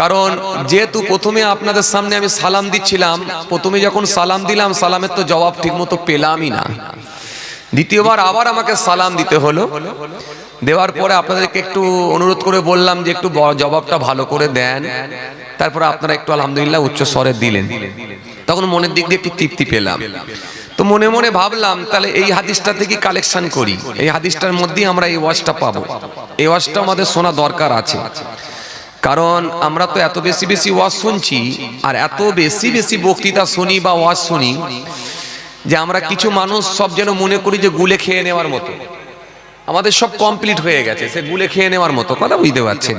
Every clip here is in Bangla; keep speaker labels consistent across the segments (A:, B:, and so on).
A: কারণ যেহেতু প্রথমে আপনাদের সামনে আমি সালাম দিচ্ছিলাম, প্রথমে যখন সালাম দিলাম, সালামের তো জবাব ঠিকমতো পেলামই না। দ্বিতীয়বার আবার আমাকে সালাম দিতে হলো। দেওয়ার পরে আপনাদেরকে একটু অনুরোধ করে বললাম যে একটু জবাবটা ভালো করে দেন। তারপরে আপনারা একটু আলহামদুলিল্লাহ উচ্চ স্বরে দিলেন। তখন মনের দিক দিয়ে একটু তৃপ্তি পেলাম। তো মনে মনে ভাবলাম, তাহলে এই হাদিসটা থেকে কালেকশন করি? এই হাদিসটার মধ্যেই আমরা এই ওয়াজটা পাবো। এই ওয়াজটা আমাদের শোনা দরকার আছে। কারণ আমরা তো এত বেশি বেশি ওয়াজ শুনছি আর এত বেশি বেশি বক্তৃতা শুনি বা ওয়াজ শুনি যে আমরা কিছু মানুষ সব যেন মনে করি যে গুলে খেয়ে নেওয়ার মতো। আমাদের সব কমপ্লিট হয়ে গেছে, সে গুলে খেয়ে নেওয়ার মতো, কথা বুঝতে পারছেন?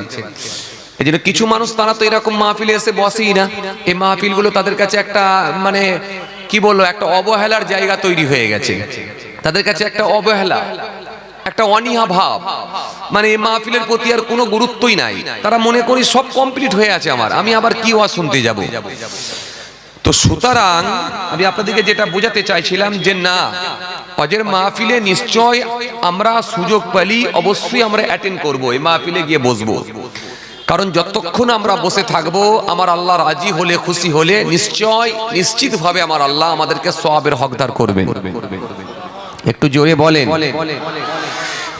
A: এই জন্য কিছু মানুষ তারা তো এরকম মাহফিলে এসে বসেই না। এই মাহফিলগুলো তাদের কাছে একটা মানে কি বলব, একটা অবহেলার জায়গা তৈরি হয়ে গেছে। তাদের কাছে একটা অবহেলা। একটা অনীহা ভাব। মানে এই মাহফিলের প্রতি আর কোনো গুরুত্বই নাই। তারা মনে করি সব কমপ্লিট হয়ে আছে আমার। আমি আবার কি ওয়াজ শুনতে যাব? তো সুতরাং আমি আপনাদেরকে যেটা বোঝাতে চাইছিলাম যে না অজের মাহফিলে নিশ্চয় আমরা সুযোগ পেলি অবশ্যই আমরা অ্যাটেন্ড করব, এই মাহফিলে গিয়ে বসবো। কারণ যতক্ষণ আমরা বসে থাকব, আমার আল্লাহ রাজি হলে, খুশি হলে নিশ্চয়, নিশ্চিতভাবে আমার আল্লাহ আমাদেরকে সবের হকদার করবেন। একটু জোরে বলেন।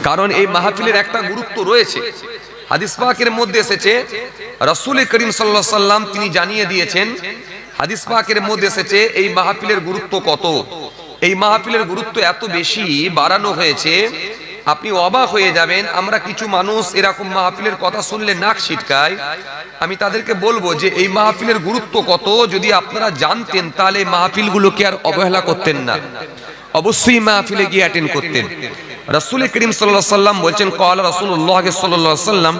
A: কারণ এই মাহফিলের একটা গুরুত্ব রয়েছে। হাদিস পাকের মধ্যে এসেছে, রসুল করিম সাল্লাহ সাল্লাম তিনি জানিয়ে দিয়েছেন, হাদিস পাকের মধ্যে এসেছে, এই মাহফিলের গুরুত্ব কত? এই মাহফিলের গুরুত্ব এত বেশি বাড়ানো হয়েছে, আপনি অবাক হয়ে যাবেন, আমরা কিছু মানুষ এরকম মাহফিলের কথা শুনলে নাক ছিটকায়। আমি তাদেরকে বলব যে এই মাহফিলের গুরুত্ব কত, যদি আপনারা জানতেন, তাহলে মাহফিলগুলোকে আর অবহেলা করতেন না। অবশ্যই মাহফিলে গিয়ে অ্যাটেন্ড করতেন। রাসুল করিম সাল্লাম বলছেন, কল রাসুল্লাহ সাল্লাহ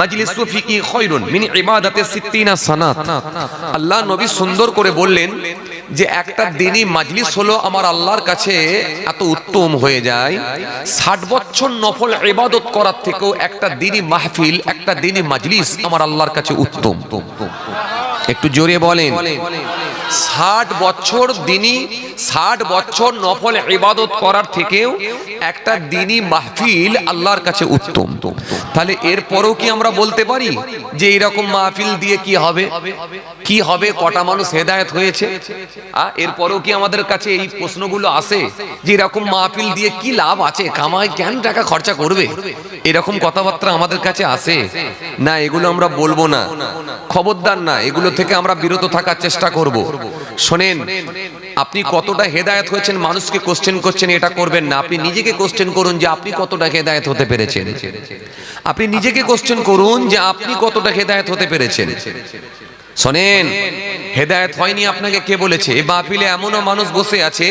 A: মাজলিস ফিকি খৈরুন মিনি ইবাদাতে সিদ্দিনা সানাত। আল্লাহ নবী সুন্দর করে বললেন যে, একটা দিনই মাজলিস হলো আমার আল্লাহর কাছে এত উত্তম হয়ে যায়। ষাট বছর নফল ইবাদত করার থেকেও একটা দিনই মাহফিল, একটা দিনই মাজলিস আমার আল্লাহর কাছে উত্তম। একটু জোরে বলেন। ষাট বছর দিনই, ষাট বছর নফল ইবাদত করার থেকেও একটা দিনই মাহফিল আল্লাহর কাছে উত্তম। তাহলে এরপরেও কি আমরা বলতে পারি যে এরকম মাহফিল দিয়ে কি হবে? কি হবে? কটা মানুষ হেদায়েত হয়েছে? এরপরেও কি আমাদের কাছে এই প্রশ্নগুলো আসে যে এরকম মাহফিল দিয়ে কি লাভ আছে? কামায় কেন টাকা খরচা করবে? এরকম কথাবার্তা আমাদের কাছে আসে। না, এগুলো আমরা বলব না। খবরদার না, এগুলো থেকে আমরা বিরত থাকার চেষ্টা করব। শোনেন আপনি কতটা হেদায়ত হয়েছেন মানুষকে কোশ্চেন করছেন এটা করবেন না। আপনি নিজেকে কোশ্চেন করুন যে আপনি কতটা হেদায়েত হতে পেরেছেন। আপনি নিজেকে কোশ্চেন করুন যে আপনি কতটা হেদায়েত হতে পেরেছেন। শোনেন হেদায়ত হয়নি আপনাকে কে বলেছে? মাহফিলে এমনও মানুষ বসে আছে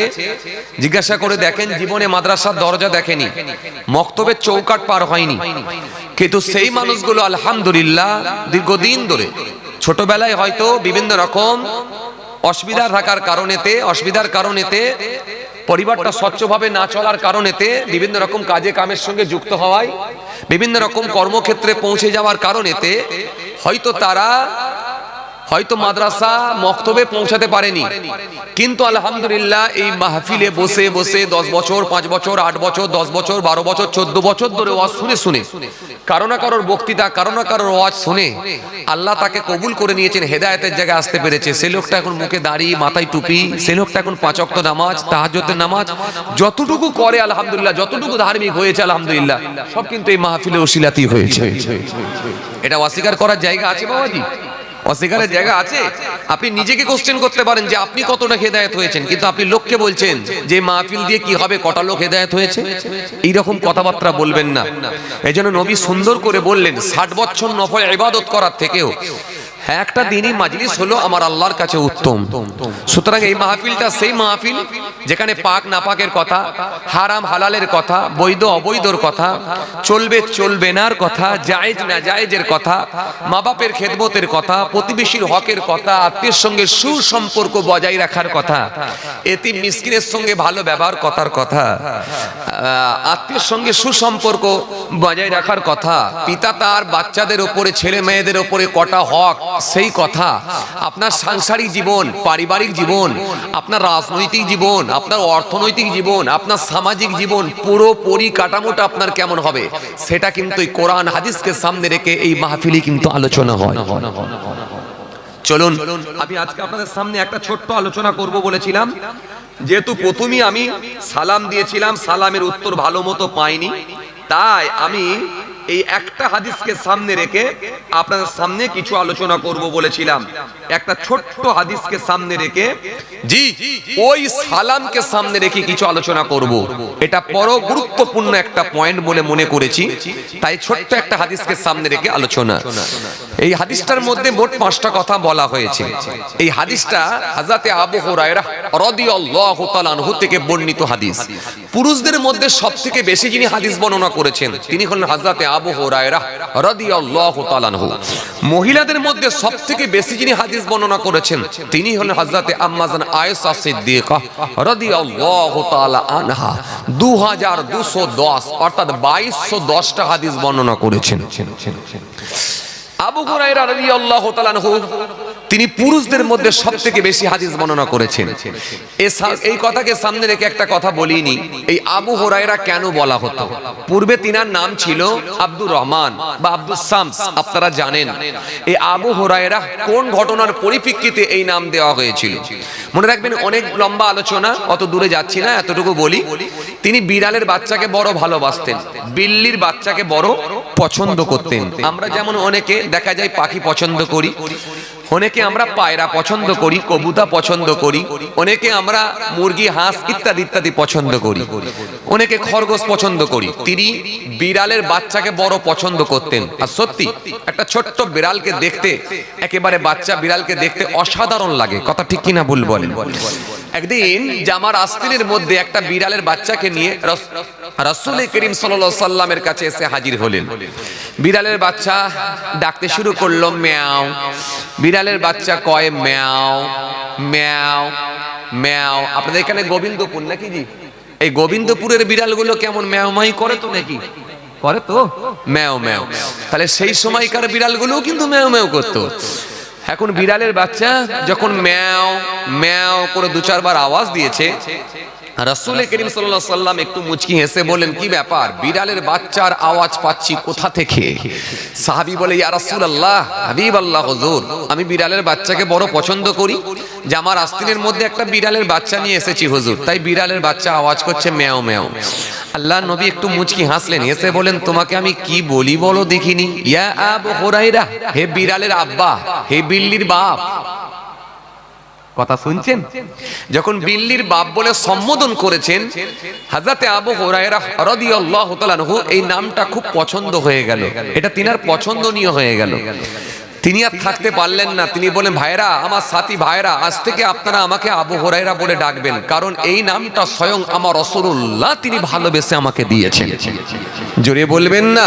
A: জিজ্ঞাসা করে দেখেন জীবনে মাদ্রাসার দরজা দেখেনি মক্তবের চৌকাট পার হয়নি। কিন্তু সেই মানুষগুলো আলহামদুলিল্লাহ দীর্ঘদিন ধরে ছোটবেলায় হয়তো বিভিন্ন রকম অসুবিধা থাকার কারণেতে, অসুবিধার কারণেতে, পরিবারটা স্বচ্ছভাবে না চলার কারণেতে বিভিন্ন রকম কাজে কামের সঙ্গে যুক্ত হওয়ায়, বিভিন্ন রকম কর্মক্ষেত্রে পৌঁছে যাওয়ার কারণেতে হয়তো তারা হয়তো মাদ্রাসা মক্তবে পৌঁছাতে পারেনি। কিন্তু আলহামদুলিল্লাহ এই মাহফিলে বসে বসে দশ বছর, পাঁচ বছর, আট বছর, দশ বছর, বারো বছর, চোদ্দ বছর ধরে ওয়াজ শুনে শুনে। কারও না কারোর বক্তৃতা, কারও না কারোর ওয়াজ শুনে আল্লাহ তাকে কবুল করে নিয়েছেন, হেদায়েতের জায়গায় আসতে পেরেছে। সে লোকটা এখন মুখে দাড়ি, মাথায় টুপি, সে লোকটা এখন পাঁচ অক্ত নামাজ তাহাজতের নামাজ, যতটুকু করে আলহামদুলিল্লাহ, যতটুকু ধার্মিক হয়েছে আলহামদুলিল্লাহ, সব কিন্তু এই মাহফিলে ওসিলাতি হয়েছে। এটা অস্বীকার করার জায়গা আছে বাবাজি? অস্বীকারের জায়গা আছে? আপনি নিজেকে কোশ্চেন করতে পারেন যে আপনি কতটা হেদায়ত হয়েছেন। কিন্তু আপনি লোককে বলছেন যে মাহফিল দিয়ে কি হবে কটা লোক হেদায়ত হয়েছে? এইরকম কথাবার্তা বলবেন না। এই জন্য নবী সুন্দর করে বললেন ষাট বছর নফল ইবাদত করার থেকেও। একটা দিনই মাজলিস হলো আমার আল্লাহর কাছে উত্তম। সুতরাং এই মাহফিলটা সেই মাহফিল যেখানে পাক নাপাকের কথা হারাম হালালের কথা বৈধ অবৈধর কথা চলবে চলবে নার কথা জায়েজ না জায়েজের কথা মা বাপের খেদমতের কথা প্রতিবেশীর হকের কথা আত্মীয়ের সঙ্গে সুসম্পর্ক বজায় রাখার কথা এতি মিসকিনের সঙ্গে ভালো ব্যবহার কথার কথা আত্মীয়ের সঙ্গে সুসম্পর্ক বজায় রাখার কথা পিতা তার বাচ্চাদের ওপরে ছেলে মেয়েদের ওপরে কটা হক সেই কথা, আপনার সাংসারিক জীবন, পারিবারিক জীবন, আপনার রাজনৈতিক জীবন, আপনার অর্থনৈতিক জীবন, আপনার সামাজিক জীবন, পুরো পরিকাঠামোটা আপনার কেমন হবে? সেটা কিন্তু এই কোরআন হাদিসকে সামনে রেখে এই মাহফিলি কিন্তু আলোচনা হয়। চলুন, আমি আজকে আপনাদের সামনে একটা ছোট্ট আলোচনা করব বলেছিলাম। যেহেতু প্রথমেই আমি সালাম দিয়েছিলাম, সালামের উত্তর ভালো মতো পাইনি, তাই আমি এই একটা হাদিসকে সামনে রেখে আপনাদের সামনে কিছু আলোচনা করব বলেছিলাম। একটা ছোট্ট হাদিসকে সামনে রেখে, জি, ওই সালামকে সামনে রেখে কিছু আলোচনা করব। এটা বড় গুরুত্বপূর্ণ একটা পয়েন্ট বলে মনে করেছি। তাই ছোট্ট একটা হাদিসকে সামনে রেখে আলোচনা। এই হাদিসটার মধ্যে মোট পাঁচটা কথা বলা হয়েছে। এই হাদিসটা হাজাতে আবু হুরায়রা রাদিয়াল্লাহু তাআলা আনহু থেকে বর্ণিত হাদিস। পুরুষদের মধ্যে সবথেকে বেশি যিনি হাদিস বর্ণনা করেছেন, তিনি হলেন হাজরাতে আবু হুরায়রা রাদিয়াল্লাহু তাআলা আনহু। মহিলাদের মধ্যে সবথেকে বেশি যিনি হাদিস বর্ণনা করেছেন, তিনি হলেন হযরতে আম্মাজান আয়েশা সিদ্দিকা রাদিয়াল্লাহু তাআলা আনহা। 2210 অর্থাৎ 2210টা হাদিস বর্ণনা করেছেন। আবু হুরায়রা রাদিয়াল্লাহু তাআলা আনহু তিনি পুরুষদের মধ্যে সব থেকে বেশি হাদিস বর্ণনা করেছেন। এই কথাকে সামনে রেখে একটা কথা বলিনি। এই আবু হুরায়রা কেন বলা হতো? পূর্বে তিনার নাম ছিল আব্দুর রহমান বা আব্দুল শামস আপনারা জানেন। এই আবু হুরায়রা কোন ঘটনার পরিপ্রেক্ষিতে এই নাম দেওয়া হয়েছিল? মনে রাখবেন, অনেক লম্বা আলোচনা, অত দূরে যাচ্ছি না, এতটুকু বলি। তিনি বিড়ালের বাচ্চাকে বড় ভালোবাসতেন, বিল্লির বাচ্চাকে বড় পছন্দ করতেন। আমরা যেমন অনেকে দেখা যায় পাখি পছন্দ করি অনেকে আমরা পায়রা পছন্দ করি, কবুতা পছন্দ করি, অনেকে আমরা মুরগি, হাঁস ইত্যাদি ইত্যাদি পছন্দ করি। অনেকে খরগোশ পছন্দ করি। তিনি বিড়ালের বাচ্চাকে বড় পছন্দ করতেন। আর সত্যি, একটা ছোট্ট বিড়ালকে দেখতে, একেবারে বাচ্চা বিড়ালকে দেখতে অসাধারণ লাগে। কথা ঠিক কিনা ভুল বলেন? একদিন জামার আস্তিনের মধ্যে একটা বিড়ালের বাচ্চাকে নিয়ে রস- রাসূল করিম সাল্লামের কাছে এসে হাজির হলেন। বিড়ালের বাচ্চা ডাকতে শুরু করল, ম্যাও। বিড়ালের বাচ্চা কয়, ম্যাও ম্যাও ম্যাও। আপনাদের এখানে গোবিন্দপুর নাকি জি? এই গোবিন্দপুরের বিড়ালগুলো কেমন ম্যাও মাই করে তো নাকি? করে তো? ম্যাও ম্যাও। তাহলে সেই সময়কার বিড়ালগুলোও কিন্তু ম্যাও ম্যাও করতো। এখন বিড়ালের বাচ্চা যখন ম্যাও ম্যাও করে দু চারবার আওয়াজ দিয়েছে রাসূল করিম আলাইহি সাল্লাম একটু মুচকি হেসে বলেন কি ব্যাপার? বিড়ালের বাচ্চার আওয়াজ পাচ্ছি কোথা থেকে? সাহাবি বলে, ইয়া রাসুল আল্লাহ হাবিব আল্লাহ হুজুর, আমি বিড়ালের বাচ্চাকে বড় পছন্দ করি। যে আমার আস্তিনের মধ্যে একটা বিড়ালের বাচ্চা নিয়ে এসেছি হুজুর, তাই বিড়ালের বাচ্চা আওয়াজ করছে ম্যাও ম্যাও। আল্লাহ নবী একটু মুচকি হাসলেন, হেসে বলেন তোমাকে আমি কি বলি বলো দেখিনি? ইয়া আবু হুরাইরা হে বিড়ালের আব্বা, হে বিল্লির বাপ। কথা শুনছেন? যখন বিল্লির বাপ বলে সম্বোধন করেছেন হাজাতে আবু হুরায়রা তাআলা আনহু এই নামটা খুব পছন্দ হয়ে গেল। এটা তিনার পছন্দনীয় হয়ে গেল। তিনি আর থাকতে পারলেন না। তিনি বলেন ভাইরা আমার সাথী ভাইরা আজ থেকে আপনারা আমাকে আবু হুরায়রা বলে ডাকবেন। কারণ এই নামটা স্বয়ং আমার রাসূলুল্লাহ তিনি ভালোবেসে আমাকে দিয়েছেন। জোরে বলবেন না?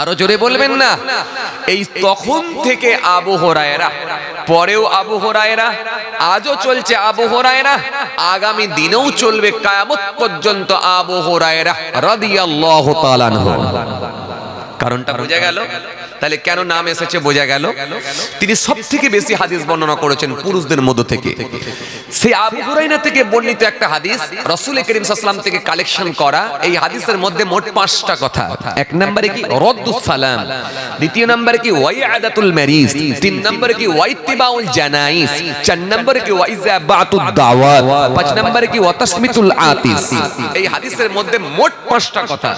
A: আরও জোরে বলবেন না? এই তখন থেকে আবু হুরায়রা, পরেও আবু হুরায়রা, আজও চলছে আবু হুরায়রা, আগামী দিনেও চলবে কিয়ামত পর্যন্ত আবু হুরায়রা রাদিয়াল্লাহু তাআলা কারণটা বোঝা গেল? তাহলে কেন নাম এসেছে বোঝা গেল? তিনি সব থেকে বেশি হাদিস বর্ণনা করেছেন পুরুষদের মধ্য থেকে। সেই আবু হুরাইনা থেকে বর্ণিত একটা হাদিস রসুল করিম সাল্লাম থেকে কালেকশন করা, এই হাদিসের মধ্যে মোট পাঁচটা কথা। এক নম্বরে কি, রদ্দুস সালাম। দ্বিতীয় নম্বরে কি, ওয়াইআদাতুল মারিজ। তিন নম্বরে কি, ওয়াইতিবাউল জানাইস চার নম্বরে কি, ওয়াইজাবাতুদ দাওয়াত। পাঁচ নম্বরে কি, ওয়াতাসমিতুল আতিস। এই হাদিসের মধ্যে মোট পাঁচটা কথা।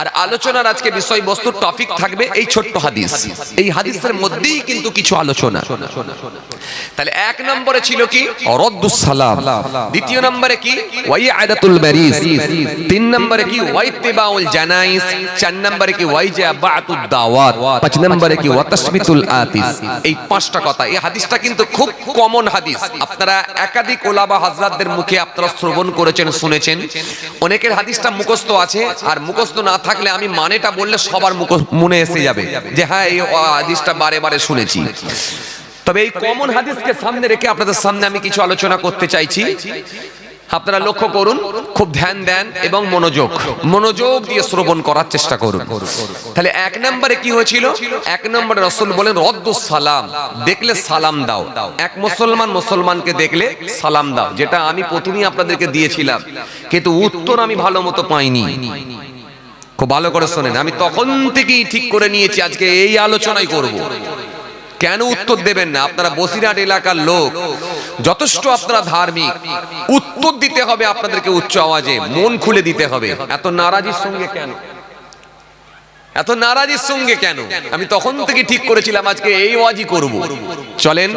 A: আর আলোচনার আজকে বিষয়বস্তু, টপিক থাকবে এই ছোট্ট হাদিস। এই হাদিসের মধ্যেই কিন্তু কিছু আলোচনা। তাহলে এক নম্বরে ছিল কি? রদ্দুস সালাম দ্বিতীয় নম্বরে কি? ওয়াইআদাতুল মারিজ। তিন নম্বরে কি? ওয়াইতিবাউল জানাইস চার নম্বরে কি? ওয়াইজাবাতুদ দাওয়াত। পাঁচ নম্বরে কি? ওয়াতাসমিতুল আতিস এই পাঁচটা কথা। এই হাদিসটা কিন্তু খুব কমন হাদিস। আপনারা একাধিক ওলামা হযরতদের মুখে আপনারা শ্রবণ করেছেন শুনেছেন। অনেকের হাদিসটা মুখস্থ আছে। আর মুখস্থ না থাকলে আমি মানেটা বললে সবার মুখ- মনে এসে যাবে। যে হ্যাঁ এই হাদিসটা বারে বারে শুনেছি। তবে এই কমন হাদিসকে সামনে রেখে আপনাদের সামনে আমি কিছু আলোচনা করতে চাইছি। আপনারা লক্ষ্য করুন, খুব ধ্যান দেন এবং মনোযোগ মনোযোগ দিয়ে শ্রবণ করার চেষ্টা করুন। তাহলে এক নম্বরে কি হয়েছিল? এক নম্বরে রসুল বলেন, রদ্দু সালাম, দেখলে সালাম দাও। এক মুসলমান মুসলমানকে দেখলে সালাম দাও, যেটা আমি প্রথমেই আপনাদেরকে দিয়েছিলাম। কিন্তু উত্তর আমি ভালো মতো পাইনি। খুব ভালো করে শোনেন, আমি তখন থেকেই ঠিক করে নিয়েছি, আজকে এই আলোচনাই করব। কেন উত্তর দেবেন না? আপনারা বসিরহাট এলাকার লোক, যথেষ্ট আপনারা ধার্মিক। উত্তর দিতে হবে আপনাদেরকে উচ্চ আওয়াজে, মন খুলে দিতে হবে। এত নারাজির সঙ্গে কেন? এত নারাজির সঙ্গে কেন? আমি তখন থেকে ঠিক করেছিলাম, আজকে এই আওয়াজই করব। চলেন?